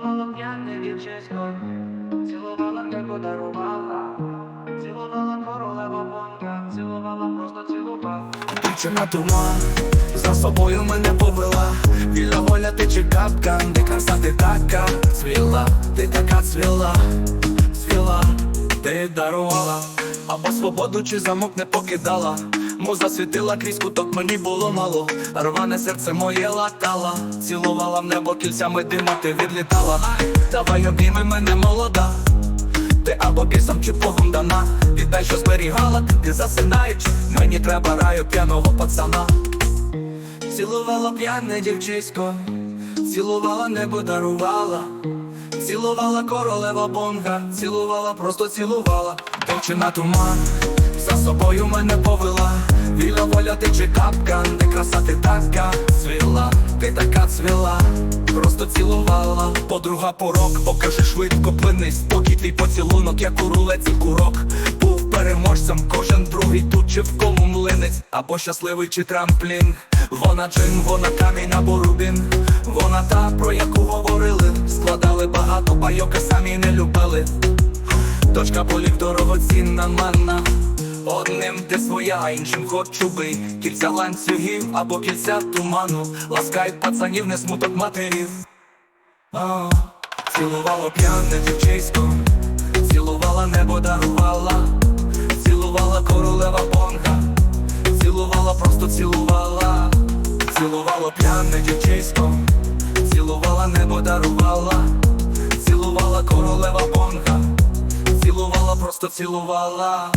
Цілувала п'яне дівчисько, цілувала не подарувала, цілувала королева бонка, цілувала просто цілувала. Дівчина туман, за собою мене повела. Вільна воля ти чи капка, де краса ти така? Цвіла, ти така цвіла, цвіла, ти дарувала. Або свободу чи замок не покидала Муза світила крізь куток, мені було мало. Рване серце моє латала. Цілувала в небо кільцями дима, ти відлітала. Давай обійми мене молода. Ти або бісом чи богом дана. Віддай, що зберігала, ти засинаєш Мені треба раю п'яного пацана. Цілувала п'яне дівчисько. Цілувала небо дарувала Цілувала королева бонга. Цілувала, просто цілувала. Дівчина туман За собою мене повела. Вільна воля ти чи капка Де краса ти така Цвіла, ти така цвіла. Просто цілувала. Подруга порок, покажи швидко плини Спокій твій поцілунок, як у рулеці курок. Був переможцем, кожен другий тут чи в кому млинець. Або щасливий чи трамплін. Вона джин, вона камінь або рубін. Вона та, про яку говорили. Складали багато байок, а самі не любили. Точка болів дорогоцінна манна Одним ти своя, іншим хочу би. Кільця ланцюгів або кільця туману. Ласкають пацанів, не смуток матерів. А, Цілувало п'яне дівчисько. Цілувала небо дарувала. Цілувала королева бонга. Цілувала, просто цілувала. Цілувало п'яне дівчисько. Цілувала небо дарувала. Цілувала королева бонга. Цілувала, просто цілувала